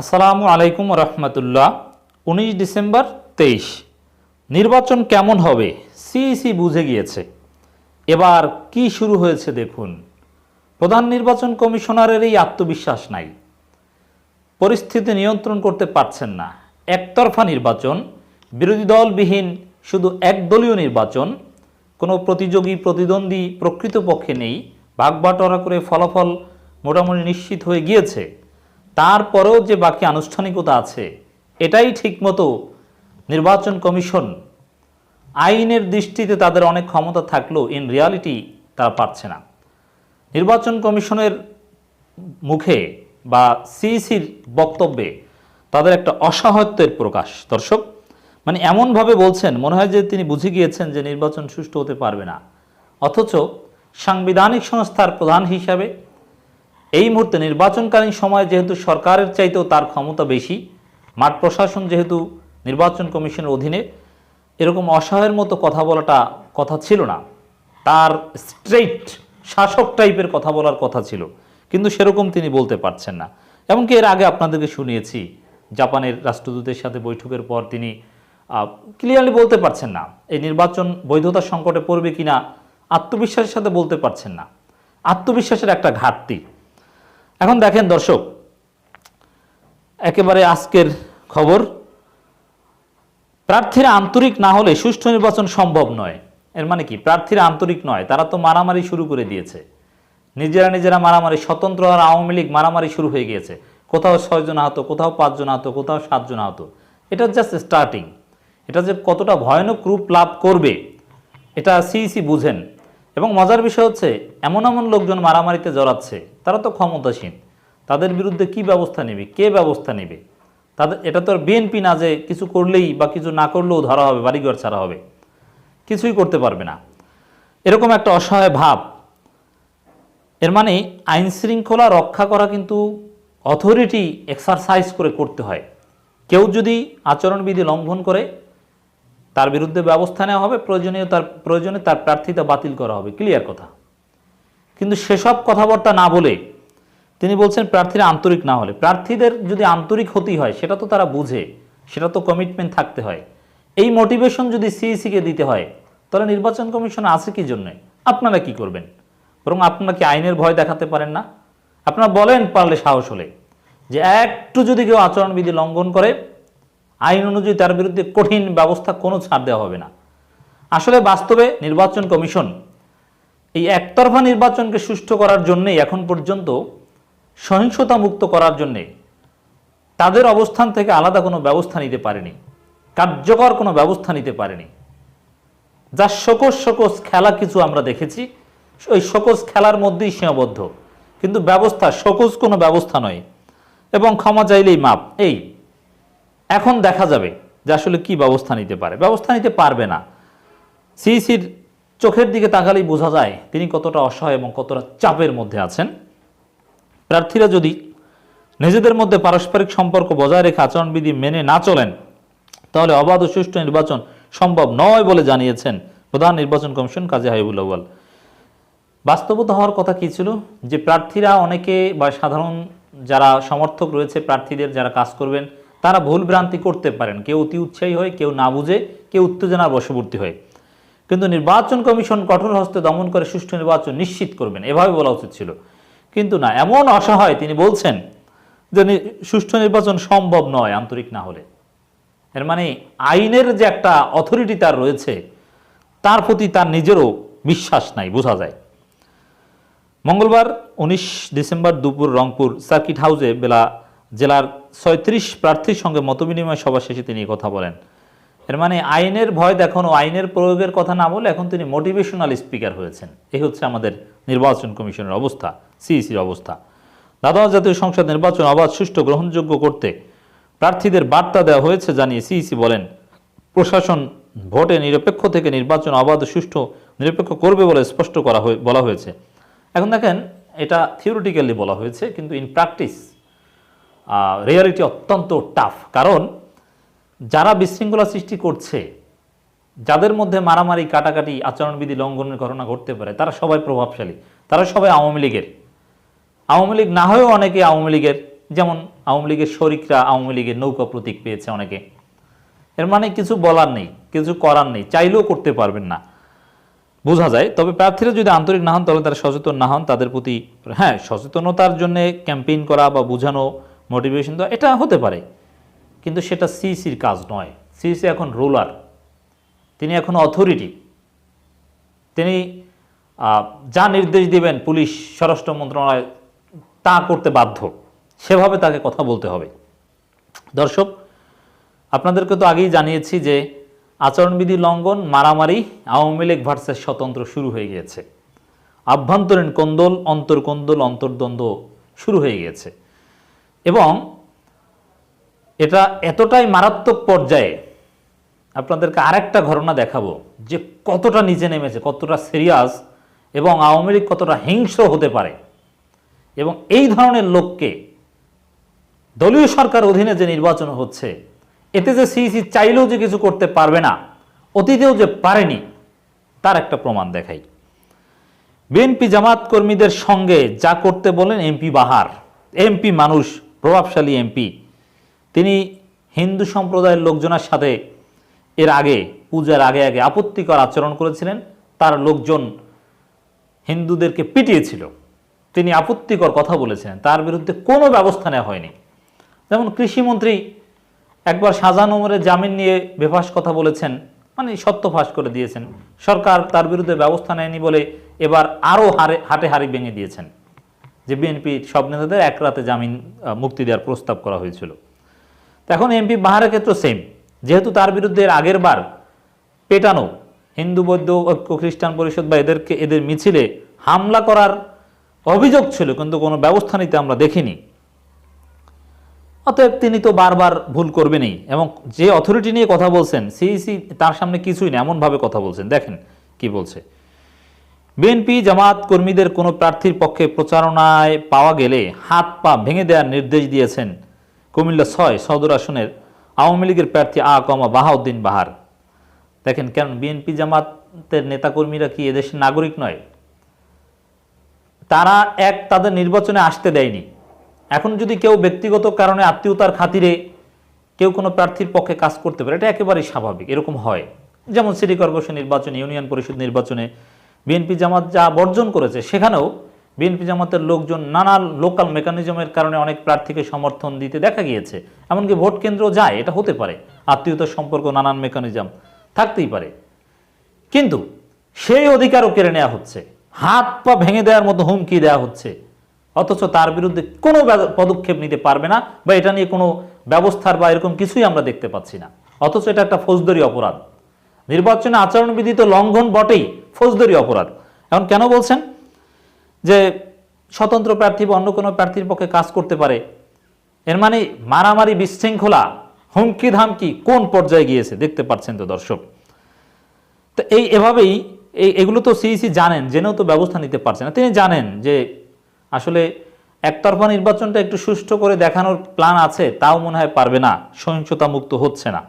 আসসালামু আলাইকুম রহমতুল্লাহ, উনিশ ডিসেম্বর তেইশ। নির্বাচন কেমন হবে? সিইসি বুঝে গিয়েছে। এবার কি শুরু হয়েছে দেখুন। প্রধান নির্বাচন কমিশনারের এই আত্মবিশ্বাস নাই। পরিস্থিতি নিয়ন্ত্রণ করতে পারছেন না। একতরফা নির্বাচন, বিরোধী দলবিহীন শুধু একদলীয় নির্বাচন, কোনো প্রতিযোগী, প্রতিদ্বন্দ্বী প্রকৃতপক্ষে নেই। ভাগবাটোয়ারা করে ফলাফল মোটামুটি নিশ্চিত হয়ে গিয়েছে। তারপরেও যে বাকি আনুষ্ঠানিকতা আছে, এটাই ঠিকমতো নির্বাচন কমিশন আইনের দৃষ্টিতে তাদের অনেক ক্ষমতা থাকলেও ইন রিয়ালিটি তারা পারছে না। নির্বাচন কমিশনের মুখে বা সিইসির বক্তব্যে তাদের একটা অসহায়ত্বের প্রকাশ। দর্শক মানে এমনভাবে বলছেন, মনে হয় যে তিনি বুঝে গিয়েছেন যে নির্বাচন সুষ্ঠু হতে পারবে না। অথচ সাংবিধানিক সংস্থার প্রধান হিসাবে এই মুহূর্তে নির্বাচনকালীন সময় যেহেতু সরকারের চাইতেও তার ক্ষমতা বেশি, মাঠ প্রশাসন যেহেতু নির্বাচন কমিশনের অধীনে, এরকম অসহায়ের মতো কথা বলাটা কথা ছিল না। তার স্ট্রেইট শাসক টাইপের কথা বলার কথা ছিল, কিন্তু সেরকম তিনি বলতে পারছেন না। এমনকি এর আগে আপনাদেরকে শুনিয়েছি, জাপানের রাষ্ট্রদূতের সাথে বৈঠকের পর তিনি ক্লিয়ারলি বলতে পারছেন না, এই নির্বাচন বৈধতা সংকটে পড়বে কিনা, আত্মবিশ্বাসের সাথে বলতে পারছেন না। আত্মবিশ্বাসের একটা ঘাটতি এখন দেখেন দর্শক, একেবারে আজকের খবর, প্রার্থীরা আন্তরিক না হলে সুষ্ঠু নির্বাচন সম্ভব নয়। এর মানে কি? প্রার্থীরা আন্তরিক নয়, তারা তো মারামারি শুরু করে দিয়েছে। নিজেরা নিজেরা মারামারি, স্বতন্ত্র আর আওয়ামী লীগ মারামারি শুরু হয়ে গিয়েছে। কোথাও ছয়জন আহত, কোথাও পাঁচজন আহত, কোথাও সাতজন আহত। এটা জাস্ট স্টার্টিং এটা যে কতটা ভয়ানক রূপ লাভ করবে, এটা সিইসি বুঝেন। এবং মজার বিষয় হচ্ছে, এমন এমন লোকজন মারামারিতে জড়াচ্ছে তারা তো ক্ষমতাসীন। তাদের বিরুদ্ধে কি ব্যবস্থা নেবে? কে ব্যবস্থা নেবে? তাদের, এটা তো আর বিএনপি না যে কিছু করলেই বা কিছু না করলেও ধরা হবে, বাড়িঘর ছাড়া হবে। কিছুই করতে পারবে না। এরকম একটা অসহায় ভাব। এর মানে আইন শৃঙ্খলা রক্ষা করা কিন্তু অথরিটি এক্সারসাইজ করে করতে হয়। কেউ যদি আচরণবিধি লঙ্ঘন করে, তার বিরুদ্ধে ব্যবস্থা নেওয়া হবে, প্রয়োজনীয় তার, প্রয়োজনে তার প্রার্থিতা বাতিল করা হবে। ক্লিয়ার কথা। কিন্তু সেসব কথাবার্তা না বলে তিনি বলছেন প্রার্থীরা আন্তরিক না হলে। প্রার্থীদের যদি আন্তরিক হতেই হয়, সেটা তো তারা বুঝে, সেটা তো কমিটমেন্ট থাকতে হয়। এই মোটিভেশন যদি সিইসিকে দিতে হয়, তাহলে নির্বাচন কমিশন আছে কি জন্যে? আপনারা কি করবেন? বরং আপনারা কি আইনের ভয় দেখাতে পারেন না? আপনারা বলেন পারলে সাহস হলে যে একটু যদি কেউ আচরণবিধি লঙ্ঘন করে, আইন অনুযায়ী তার বিরুদ্ধে কঠিন ব্যবস্থা কোনো ছাড় দেওয়া হবে না। আসলে বাস্তবে নির্বাচন কমিশন এই একতরফা নির্বাচনকে সুষ্ঠু করার জন্যই এখন পর্যন্ত সহিংসতা মুক্ত করার জন্যে তাদের অবস্থান থেকে আলাদা কোনো ব্যবস্থা নিতে পারেনি, কার্যকর কোনো ব্যবস্থা নিতে পারেনি। যা শোকস শোকস খেলা কিছু আমরা দেখেছি, ওই শোকস খেলার মধ্যেই সীমাবদ্ধ। কিন্তু ব্যবস্থা শোকস কোনো ব্যবস্থা নয়। এবং ক্ষমা চাইলেই মাপ। এই, এখন দেখা যাবে যে আসলে কি ব্যবস্থা নিতে পারে। ব্যবস্থা নিতে পারবে না। সিইসির চোখের দিকে তাকালেই বোঝা যায় তিনি কতটা অসহায় এবং কতটা চাপের মধ্যে আছেন। প্রার্থীরা যদি নিজেদের মধ্যে পারস্পরিক সম্পর্ক বজায় রেখে আচরণবিধি মেনে না চলেন, তাহলে অবাধ ও সুষ্ঠু নির্বাচন সম্ভব নয় বলে জানিয়েছেন প্রধান নির্বাচন কমিশন কাজী হাবিবুল আউয়াল। বাস্তবতা হওয়ার কথা কী ছিল? যে প্রার্থীরা অনেকে বা সাধারণ যারা সমর্থক রয়েছে, প্রার্থীদের যারা কাজ করবেন, তারা ভুল ভ্রান্তি করতে পারেন। কেউ অতি উৎসাহী হয়, কেউ না বুঝে, কেউ উত্তেজনার বশবর্তী হয়। কিন্তু নির্বাচন কমিশন কঠোর হস্তে দমন করে সুষ্ঠু নির্বাচন নিশ্চিত করবেন। এভাবে বলা উচিত ছিল। কিন্তু না, এমন অসহায় তিনি বলছেন যে সুষ্ঠু নির্বাচন সম্ভব নয় আন্তরিক না হলে। এর মানে আইনের যে একটা অথরিটি তার রয়েছে, তার প্রতি তার নিজেরও বিশ্বাস নাই, বোঝা যায়। মঙ্গলবার উনিশ ডিসেম্বর দুপুর রংপুর সার্কিট হাউসে বেলা জেলার ছয়ত্রিশ প্রার্থীর সঙ্গে মতবিনিময় সভা শেষে তিনি কথা বলেন। এর মানে আইনের ভয় দেখানো আইনের প্রয়োগের কথা না বলে এখন তিনি মোটিভেশনাল স্পিকার হয়েছেন। এই হচ্ছে আমাদের নির্বাচন কমিশনের অবস্থা, সিইসির অবস্থা। দ্বাদশ জাতীয় সংসদ নির্বাচন অবাধ, সুষ্ঠু, গ্রহণযোগ্য করতে প্রার্থীদের বার্তা দেওয়া হয়েছে, জানিয়ে সিইসি বলেন, প্রশাসন ভোটে নিরপেক্ষ থেকে নির্বাচন অবাধ, সুষ্ঠু, নিরপেক্ষ করবে বলে স্পষ্ট করা বলা হয়েছে। এখন দেখেন, এটা থিওরিটিক্যালি বলা হয়েছে, কিন্তু ইন প্র্যাকটিস রিয়ালিটি অত্যন্ত টাফ কারণ যারা বিশৃঙ্খলা সৃষ্টি করছে, যাদের মধ্যে মারামারি, কাটাকাটি, আচরণবিধি লঙ্ঘনের ঘটনা ঘটতে পারে, তারা সবাই প্রভাবশালী। তারা সবাই আওয়ামী লীগের। আওয়ামী লীগ না হয়েও অনেকে আওয়ামী লীগের, যেমন আওয়ামী লীগের শরিকরা আওয়ামী লীগের নৌকা প্রতীক পেয়েছে অনেকে। এর মানে কিছু বলার নেই, কিছু করার নেই, চাইলেও করতে পারবেন না। বোঝা যায়, তবে প্রার্থীরা যদি আন্তরিক না হন, তাহলে তারা সচেতন না হন, তাদের প্রতি হ্যাঁ সচেতনতার জন্য ক্যাম্পেইন করা বা বোঝানো, মোটিভেশন দেওয়া, এটা হতে পারে। কিন্তু সেটা সিসির কাজ নয়। সিসি এখন রুলার। তিনি এখন অথরিটি। তিনি যা নির্দেশ দিবেন পুলিশ, স্বরাষ্ট্র মন্ত্রণালয়, তা করতে বাধ্য। সেভাবে তাকে কথা বলতে হবে। দর্শক, আপনাদেরকে তো আগেই জানিয়েছি যে আচরণবিধি লঙ্ঘন, মারামারি আওয়ামী লীগ ভার্সেস স্বতন্ত্র শুরু হয়ে গিয়েছে। আভ্যন্তরীণ কোন্দল, অন্তর্কোন্দল, অন্তর্দ্বন্দ্ব শুরু হয়ে গিয়েছে। এবং এটা এতটাই মারাত্মক পর্যায়ে আপনাদেরকে আরেকটা ঘটনা দেখাবো যে কতটা নিচে নেমেছে, কতটা সিরিয়াস এবং আওয়ামী লীগ কতটা হিংস্র হতে পারে। এবং এই ধরনের লোককে দলীয় সরকার অধীনে যে নির্বাচন হচ্ছে, এতে যে সিইসি চাইলেও যে কিছু করতে পারবে না, অতীতেও যে পারেনি, তার একটা প্রমাণ দেখাই। বিএনপি জামাত কর্মীদের সঙ্গে যা করতে বলেন এমপি বাহার, এমপি মানুষ, প্রভাবশালী এমপি। তিনি হিন্দু সম্প্রদায়ের লোকজনের সাথে এর আগে, পূজার আগে আগে আপত্তিকর আচরণ করেছিলেন। তার লোকজন হিন্দুদেরকে পিটিয়েছিল। তিনি আপত্তিকর কথা বলেছিলেন। তার বিরুদ্ধে কোনো ব্যবস্থা নেওয়া হয়নি। যেমন কৃষিমন্ত্রী একবার শাহজাহান ওমরের জামিন নিয়ে বেফাস কথা বলেছেন মানে সত্য ফাঁস করে দিয়েছেন। সরকার তার বিরুদ্ধে ব্যবস্থা নেয়নি বলে এবার আরও হারে হাটে হাড়ি ভেঙে দিয়েছেন। যে বিএনপির সব নেতাদের এক রাতে জামিন মুক্তি দেওয়ার প্রস্তাব করা হয়েছিল। এখন এমপি বাহারের ক্ষেত্রে সেম যেহেতু তার বিরুদ্ধে আগের বার পেটানো হিন্দু, বৌদ্ধ, ঐক্য, খ্রিস্টান পরিষদ বা এদেরকে, এদের মিছিলে হামলা করার অভিযোগ ছিল, কিন্তু কোনো ব্যবস্থা নিতে আমরা দেখিনি। অতএব তিনি তো বারবার ভুল করবেনই এবং যে অথরিটি নিয়ে কথা বলছেন, সিইসি তার সামনে কিছুই না, এমনভাবে কথা বলছেন। দেখেন কি বলছে। বিএনপি জামাত কর্মীদের কোনো প্রার্থীর পক্ষে প্রচারণায় পাওয়া গেলে হাত পা ভেঙে দেওয়ার নির্দেশ দিয়েছেন কুমিল্লা ছয় সদর আসনের আওয়ামী লীগের প্রার্থী আ কমা বাহাউদ্দিন বাহার। দেখেন কেন, বিএনপি জামাতের নেতাকর্মীরা কি এদেশের নাগরিক নয়? তারা এক তাদের নির্বাচনে আসতে দেয়নি। এখন যদি কেউ ব্যক্তিগত কারণে আত্মীয়তার খাতিরে কেউ কোনো প্রার্থীর পক্ষে কাজ করতে পারে, এটা একেবারেই স্বাভাবিক, এরকম হয়। যেমন সিটি কর্পোরেশন নির্বাচনে, ইউনিয়ন পরিষদ নির্বাচনে বিএনপি জামাত যা বর্জন করেছে, সেখানেও বিএনপি জামাতের লোকজন নানা লোকাল মেকানিজমের কারণে অনেক প্রার্থীকে সমর্থন দিতে দেখা গিয়েছে। এমনকি ভোট কেন্দ্র যায়, এটা হতে পারে। আত্মীয়তার সম্পর্ক নানান মেকানিজম, থাকতেই পারে। কিন্তু সেই অধিকারও কেড়ে নেওয়া হচ্ছে। হাত পা ভেঙে দেওয়ার মতো হুমকি দেওয়া হচ্ছে। অথচ তার বিরুদ্ধে কোনো পদক্ষেপ নিতে পারবে না বা এটা নিয়ে কোনো ব্যবস্থার বা এরকম কিছুই আমরা দেখতে পাচ্ছি না। অথচ এটা একটা ফৌজদারি অপরাধ। নির্বাচনে আচরণবিধি তো লঙ্ঘন বটেই ফৌজদারি অপরাধ। এখন কেন বলছেন? যে স্বতন্ত্র প্রার্থী বা অন্য কোনো প্রার্থীর পক্ষে কাজ করতে পারে, এর মানে মারামারি বিশৃঙ্খলা, হুমকি ধামকি কোন পর্যায়ে গিয়েছে দেখতে পাচ্ছেন তো দর্শক। তো এই এভাবেই এই এগুলো তো সিইসি জানেন, জেনেও তো ব্যবস্থা নিতে পারছে না। তিনি জানেন যে আসলে একতরফা নির্বাচনটা একটু সুষ্ঠু করে দেখানোর প্ল্যান আছে, তাও মনে হয় পারবে না সহিংসতা মুক্ত হচ্ছে না।